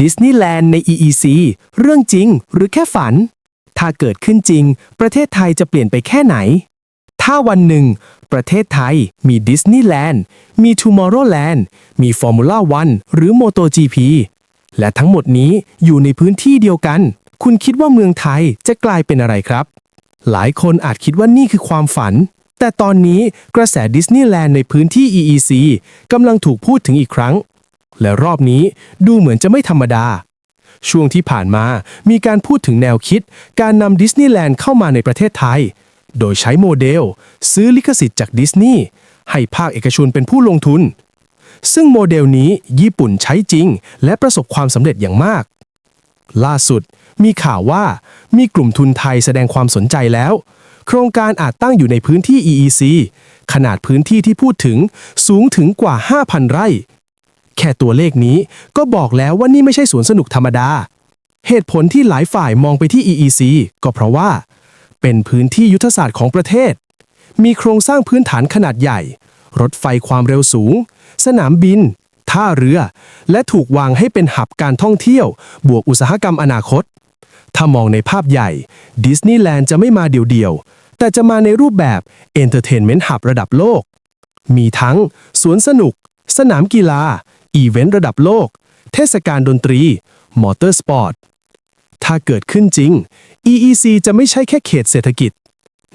ดิสนีย์แลนด์ใน EEC เรื่องจริงหรือแค่ฝัน ถ้าเกิดขึ้นจริง ประเทศไทยจะเปลี่ยนไปแค่ไหน ถ้าวันหนึ่ง ประเทศไทยมีดิสนีย์แลนด์มี Tomorrowland มี Formula 1หรือ MotoGP และทั้งหมดนี้อยู่ในพื้นที่เดียวกัน คุณคิดว่าเมืองไทยจะกลายเป็นอะไรครับ หลายคนอาจคิดว่านี่คือความฝัน แต่ตอนนี้กระแสดิสนีย์แลนด์ในพื้นที่ EEC กำลังถูกพูดถึงอีกครั้ง และรอบนี้ดูเหมือนจะไม่ธรรมดา ช่วงที่ผ่านมามีการพูดถึงแนวคิด การนำดิสนีย์แลนด์เข้ามาในประเทศไทย โดยใช้โมเดล ซื้อลิขสิทธิ์จากดิสนีย์ให้ภาคเอกชนเป็นผู้ลงทุน ซึ่งโมเดลนี้ญี่ปุ่นใช้จริง และประสบความสำเร็จอย่างมาก ล่าสุด มีข่าวว่ามีกลุ่มทุนไทยแสดงความสนใจแล้ว โครงการอาจตั้งอยู่ในพื้นที่ EEC ขนาดพื้นที่ที่พูดถึงสูงถึงกว่า 5,000 ไร่ ค่ตัวเลขนี้ ก็บอกแล้วว่านี่ไม่ใช่สวนสนุกธรรมดา เหตุผลที่หลายฝ่ายมองไปที่ EEC ก็เพราะว่า เป็นพื้นที่ยุทธศาสตร์ของประเทศ มีโครงสร้างพื้นฐานขนาดใหญ่ รถไฟความเร็วสูง สนามบิน ท่าเรือ และถูกวางให้เป็นหับการท่องเที่ยว บวกอุตสาหกรรมอนาคต ถ้ามองในภาพใหญ่ดิสนีย์แลนด์จะไม่มาเดี่ยวๆ แต่จะมาในรูปแบบ Entertainment Hub ระดับโลก มีทั้งสวนสนุก สนามกีฬา อีเวนต์ระดับโลก เทศกาลดนตรี มอเตอร์สปอร์ต ถ้าเกิดขึ้นจริง EEC จะไม่ใช่แค่เขตเศรษฐกิจ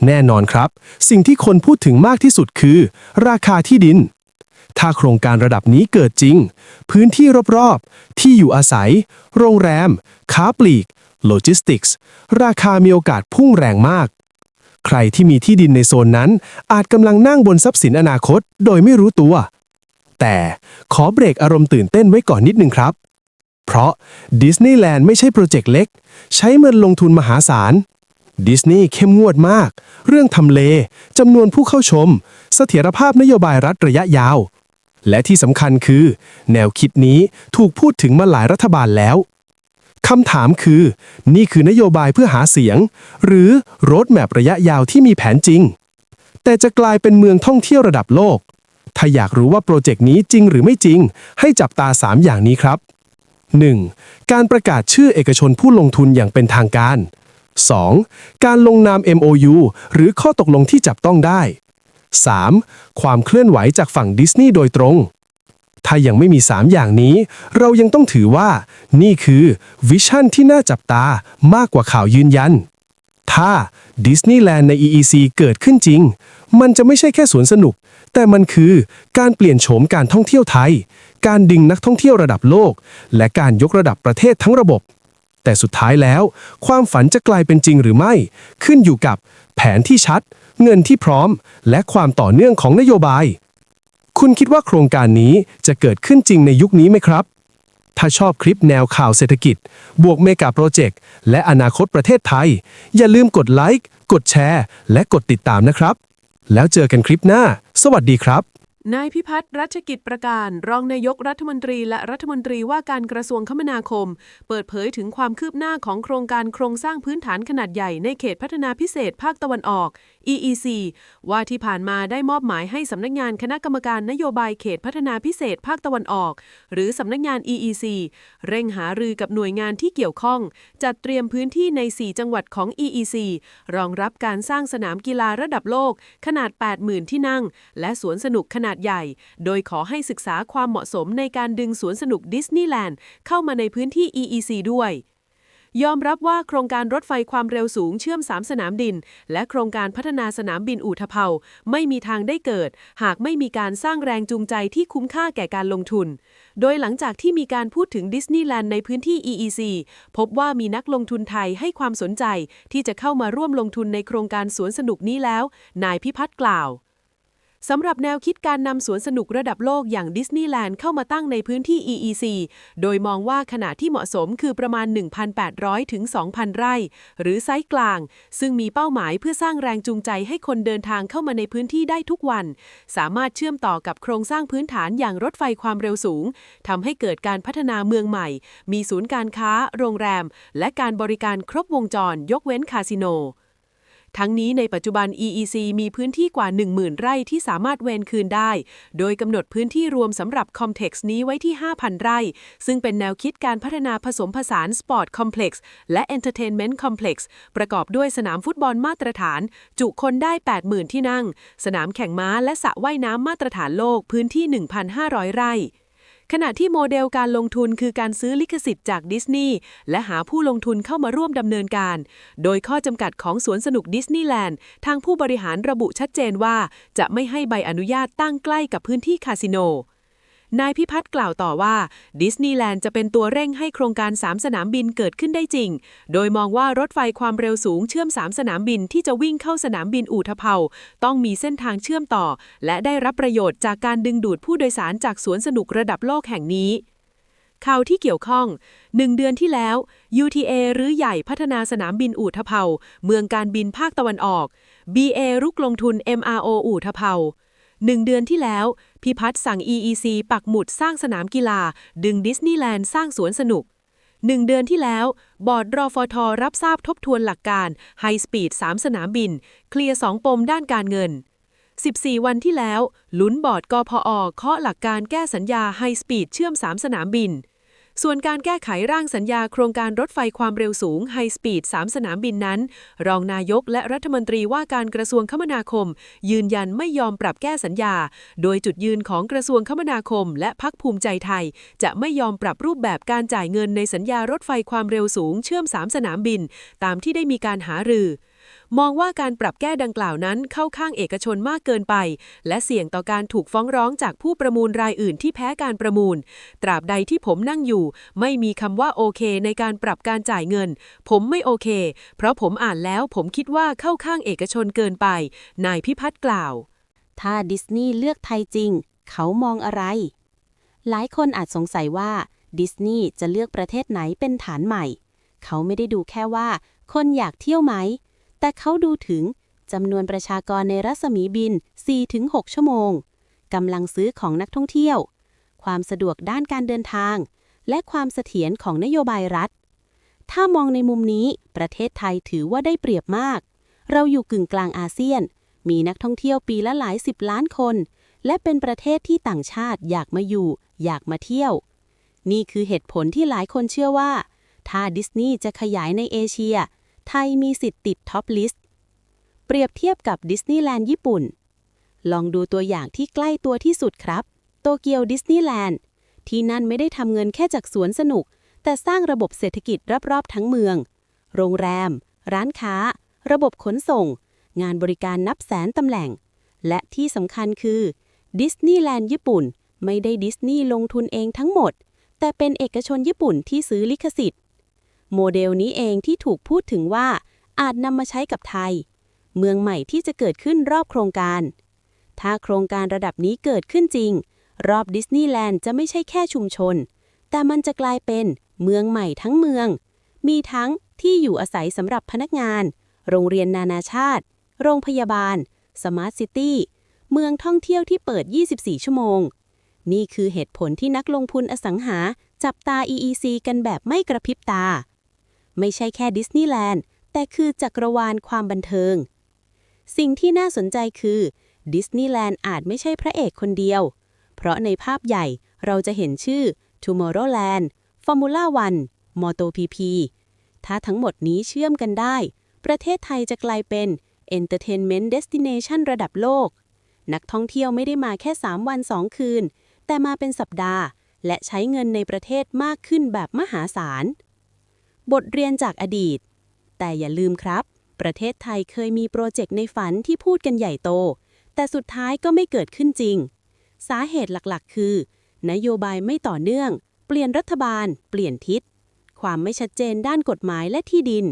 แน่นอนครับ สิ่งที่คนพูดถึงมากที่สุดคือ ราคาที่ดิน ถ้าโครงการระดับนี้เกิดจริง พื้นที่รอบๆ ที่อยู่อาศัย โรงแรม ค้าปลีก โลจิสติกส์ ราคามีโอกาสพุ่งแรงมากใครที่มีที่ดินในโซนนั้น อาจกำลังนั่งบนทรัพย์สินอนาคต โดยไม่รู้ตัว แต่ขอเบรกอารมณ์ตื่นเต้นไว้ก่อนนิดนึงครับ เพราะดิสนีย์แลนด์ไม่ใช่โปรเจกต์เล็ก ใช้เงินลงทุนมหาศาลดิสนีย์เข้มงวดมาก เรื่องทำเลจำนวนผู้เข้าชม เสถียรภาพนโยบายรัฐระยะยาว และที่สำคัญคือ แนวคิดนี้ถูกพูดถึงมาหลายรัฐบาลแล้วคำถามคือ นี่คือนโยบายเพื่อหาเสียง หรือรถแมพระยะยาวที่มีแผนจริง แต่จะกลายเป็นเมืองท่องเที่ยวระดับโลก ถ้าอยากรู้ว่าโปรเจกต์นี้จริงหรือไม่จริง ให้จับตา 3 อย่างนี้ครับ 1. การประกาศชื่อเอกชนผู้ลงทุนอย่างเป็นทางการ 2. การลงนาม MOU หรือข้อตกลงที่จับต้องได้ 3. ความเคลื่อนไหวจากฝั่งดิสนีย์โดยตรง ถ้ายังไม่มี 3 อย่างนี้ เรายังต้องถือว่า นี่คือวิชั่นที่น่าจับตามากกว่าข่าวยืนยัน ถ้าดิสนีย์แลนด์ใน EEC เกิดขึ้นจริง มันจะไม่ใช่แค่สวนสนุก แต่มันคือการเปลี่ยนโฉมการท่องเที่ยวไทย การดึงนักท่องเที่ยวระดับโลก และการยกระดับประเทศทั้งระบบ แต่สุดท้ายแล้ว ความฝันจะกลายเป็นจริงหรือไม่ ขึ้นอยู่กับแผนที่ชัด เงินที่พร้อม และความต่อเนื่องของนโยบาย คุณคิดว่าโครงการนี้จะเกิดขึ้นจริงในยุคนี้ไหมครับ ถ้าชอบคลิปแนวข่าวเศรษฐกิจ บวกเมกะโปรเจกต์ และอนาคตประเทศไทย อย่าลืมกดไลค์ กดแชร์ และกดติดตามนะครับ แล้วเจอกันคลิปหน้า สวัสดีครับ นายพิพัฒน์รัชกิจประการ รองนายกรัฐมนตรีและรัฐมนตรีว่าการกระทรวงคมนาคม เปิดเผยถึงความคืบหน้าของโครงการโครงสร้างพื้นฐานขนาดใหญ่ในเขตพัฒนาพิเศษภาคตะวันออก EEC ว่าที่ผ่านมาได้มอบหมายให้สำนักงานคณะกรรมการนโยบายเขตพัฒนาพิเศษภาคตะวันออก หรือสำนักงาน EEC เร่งหารือกับหน่วยงานที่เกี่ยวข้อง จัดเตรียมพื้นที่ใน 4 จังหวัดของ EEC รองรับการสร้างสนามกีฬาระดับโลก ขนาด 80,000 ที่นั่ง และสวนสนุกขนาดใหญ่ โดยขอให้ศึกษาความเหมาะสมในการดึงสวนสนุกดิสนีย์แลนด์เข้ามาในพื้นที่ EEC ด้วย ยอมรับว่าโครงการรถไฟความเร็วสูงเชื่อม 3 สนามดิน และโครงการพัฒนาสนามบินอู่ทะเภาไม่มีทางได้เกิด หากไม่มีการสร้างแรงจูงใจที่คุ้มค่าแก่การลงทุน โดยหลังจากที่มีการพูดถึงดิสนีย์แลนด์ในพื้นที่ EEC พบว่ามีนักลงทุนไทยให้ความสนใจที่จะเข้ามาร่วมลงทุนในโครงการสวนสนุกนี้แล้ว นายพิพัฒน์กล่าว สำหรับแนวคิดการนำสวนสนุกระดับโลกอย่างดิสนีย์แลนด์เข้ามาตั้งในพื้นที่ EEC โดยมองว่าขนาดที่เหมาะสมคือประมาณ 1,800 ถึง 2,000 ไร่ หรือไซส์กลาง ซึ่งมีเป้าหมายเพื่อสร้างแรงจูงใจให้คนเดินทางเข้ามาในพื้นที่ได้ทุกวัน สามารถเชื่อมต่อกับโครงสร้างพื้นฐานอย่างรถไฟความเร็วสูงทำให้เกิดการพัฒนาเมืองใหม่ มีศูนย์การค้า โรงแรม และการบริการครบวงจร ยกเว้นคาสิโน ทั้งนี้ในปัจจุบัน EEC มีพื้นที่กว่า 10,000 ไร่ที่สามารถเวนคืนได้ โดยกำหนดพื้นที่รวมสำหรับ Complex นี้ไว้ที่ 5,000 ไร่ ซึ่งเป็นแนวคิดการพัฒนาผสมผสาน Sport Complex และ Entertainment Complex ประกอบด้วยสนามฟุตบอลมาตรฐาน จุคนได้ 80,000 ที่นั่ง สนามแข่งม้าและสระว่ายน้ำมาตรฐานโลกพื้นที่ 1,500 ไร่ ขณะที่โมเดลการลงทุนคือการซื้อลิขสิทธิ์จากดิสนีย์และหาผู้ลงทุนเข้ามาร่วมดำเนินการ โดยข้อจำกัดของสวนสนุกดิสนีย์แลนด์ทางผู้บริหารระบุชัดเจนว่า จะไม่ให้ใบอนุญาตตั้งใกล้กับพื้นที่คาสิโน นายพิพัฒน์กล่าวต่อว่าดิสนีย์แลนด์จะเป็นตัวเร่งให้โครงการ 3 สนามบินเกิดขึ้นได้จริง โดยมองว่ารถไฟความเร็วสูงเชื่อม 3 สนามบินที่จะวิ่งเข้าสนามบินอู่ทะเภาต้องมีเส้นทางเชื่อมต่อ และได้รับประโยชน์จากการดึงดูดผู้โดยสารจากสวนสนุกระดับโลกแห่งนี้ข่าวที่เกี่ยวข้อง 1 เดือนที่แล้ว UTA หรือใหญ่พัฒนาสนามบินอู่ทะเภา เมืองการบินภาคตะวันออก BA รุกลงทุน MRO อู่ทะเภา หนึ่งเดือนที่แล้ว พิพัฒน์สั่ง EEC ปักหมุดสร้างสนามกีฬา ดึงดิสนีย์แลนด์สร้างสวนสนุกหนึ่งเดือนที่แล้ว บอร์ดรอฟทรับทราบทบทวนหลักการไฮสปีด3 สนามบิน เคลียร์2ปมด้านการเงิน 14 วันที่แล้ว ลุ้นบอร์ดกพอเคาะหลักการแก้สัญญาไฮสปีดเชื่อม 3 สนามบิน ส่วนการแก้ไขร่างสัญญาโครงการรถไฟความเร็วสูงไฮสปีด3 สนามบินนั้น รองนายกและรัฐมนตรีว่าการกระทรวงคมนาคม ยืนยันไม่ยอมปรับแก้สัญญา โดยจุดยืนของกระทรวงคมนาคม และพักภูมิใจไทย จะไม่ยอมปรับรูปแบบการจ่ายเงินในสัญญารถไฟความเร็วสูงเชื่อม 3 สนามบิน ตามที่ได้มีการหารือ มองว่าการปรับแก้ดังกล่าวนั้นเข้าข้างเอกชนมากเกินไป และเสี่ยงต่อการถูกฟ้องร้องจากผู้ประมูลรายอื่นที่แพ้การประมูล ตราบใดที่ผมนั่งอยู่ ไม่มีคำว่าโอเค ในการปรับการจ่ายเงิน ผมไม่โอเค เพราะผมอ่านแล้วผมคิดว่าเข้าข้างเอกชนเกินไป นายพิพัฒน์กล่าว ถ้าดิสนีย์เลือกไทยจริง เขามองอะไร หลายคนอาจสงสัยว่าดิสนีย์จะเลือกประเทศไหนเป็นฐานใหม่ เขาไม่ได้ดูแค่ว่า คนอยากเที่ยวไหม แต่เขาดูถึงจำนวนประชากรในรัศมีบิน 4-6 ชั่วโมงกำลังซื้อของนักท่องเที่ยว ความสะดวกด้านการเดินทาง และความเสถียรของนโยบายรัฐ ถ้ามองในมุมนี้ประเทศไทยถือว่าได้เปรียบมาก เราอยู่กึ่งกลางอาเซียน มีนักท่องเที่ยวปีละหลายสิบล้านคน และเป็นประเทศที่ต่างชาติอยากมาอยู่ อยากมาเที่ยว นี่คือเหตุผลที่หลายคนเชื่อว่า ถ้าดิสนีย์จะขยายในเอเชีย ไทยมีสิทธิ์ติดท็อปลิสต์ เปรียบเทียบกับดิสนีย์แลนด์ญี่ปุ่น ลองดูตัวอย่างที่ใกล้ตัวที่สุดครับ โตเกียวดิสนีย์แลนด์ ที่นั่นไม่ได้ทำเงินแค่จากสวนสนุก แต่สร้างระบบเศรษฐกิจรอบๆทั้งเมือง โรงแรม ร้านค้า ระบบขนส่ง งานบริการนับแสนตำแหน่ง และที่สำคัญคือดิสนีย์แลนด์ญี่ปุ่น ไม่ได้ดิสนีย์ลงทุนเองทั้งหมด แต่เป็นเอกชนญี่ปุ่นที่ซื้อลิขสิทธิ์ โมเดลนี้เองที่ถูกพูดถึงว่าอาจนำมาใช้กับไทย เมืองใหม่ที่จะเกิดขึ้นรอบโครงการ ถ้าโครงการระดับนี้เกิดขึ้นจริง รอบดิสนีย์แลนด์จะไม่ใช่แค่ชุมชน แต่มันจะกลายเป็นเมืองใหม่ทั้งเมือง มีทั้งที่อยู่อาศัยสำหรับพนักงาน โรงเรียนนานาชาติ โรงพยาบาล สมาร์ทซิตี้ เมืองท่องเที่ยวที่เปิด 24 ชั่วโมง นี่คือเหตุผลที่นักลงทุนอสังหาจับตา EEC กันแบบไม่กระพริบตา ไม่ใช่แค่ดิสนีย์แลนด์แต่คือจักรวาลความบันเทิง สิ่งที่น่าสนใจคือดิสนีย์แลนด์อาจไม่ใช่พระเอกคนเดียว เพราะในภาพใหญ่เราจะเห็นชื่อ Tomorrowland Formula One MotoGP ถ้าทั้งหมดนี้เชื่อมกันได้ ประเทศไทยจะกลายเป็น Entertainment Destination ระดับโลก นักท่องเที่ยวไม่ได้มาแค่ 3 วัน 2 คืน แต่มาเป็นสัปดาห์ และใช้เงินในประเทศมากขึ้นแบบมหาศาล บทเรียนจากอดีต แต่อย่าลืมครับ ประเทศไทยเคยมีโปรเจกต์ในฝันที่พูดกันใหญ่โต แต่สุดท้ายก็ไม่เกิดขึ้นจริง สาเหตุหลักๆ คือ นโยบายไม่ต่อเนื่อง เปลี่ยนรัฐบาล เปลี่ยนทิศ ความไม่ชัดเจนด้านกฎหมายและที่ดิน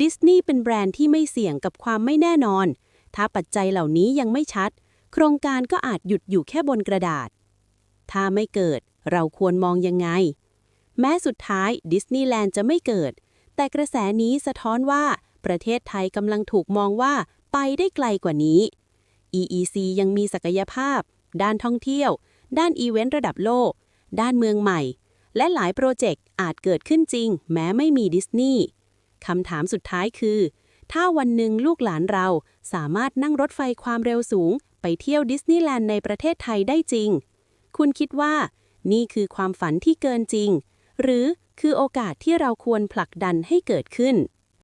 ดิสนีย์เป็นแบรนด์ที่ไม่เสี่ยงกับความไม่แน่นอน ถ้าปัจจัยเหล่านี้ยังไม่ชัด โครงการก็อาจหยุดอยู่แค่บนกระดาษ ถ้าไม่เกิดเราควรมองยังไง แม้สุดท้ายดิสนีย์แลนด์จะไม่เกิด แต่กระแสนี้สะท้อนว่าประเทศไทยกำลังถูกมองว่าไปได้ไกลกว่านี้ EEC ยังมีศักยภาพ ด้านท่องเที่ยว ด้านอีเวนต์ระดับโลก ด้านเมืองใหม่ และหลายโปรเจกต์อาจเกิดขึ้นจริง แม้ไม่มีดิสนีย์คำถามสุดท้ายคือ ถ้าวันหนึ่งลูกหลานเราสามารถนั่งรถไฟความเร็วสูง ไปเที่ยวดิสนีย์แลนด์ในประเทศไทยได้จริง คุณคิดว่า นี่คือความฝันที่เกินจริง หรือคือโอกาสที่เราควรผลักดันให้เกิดขึ้น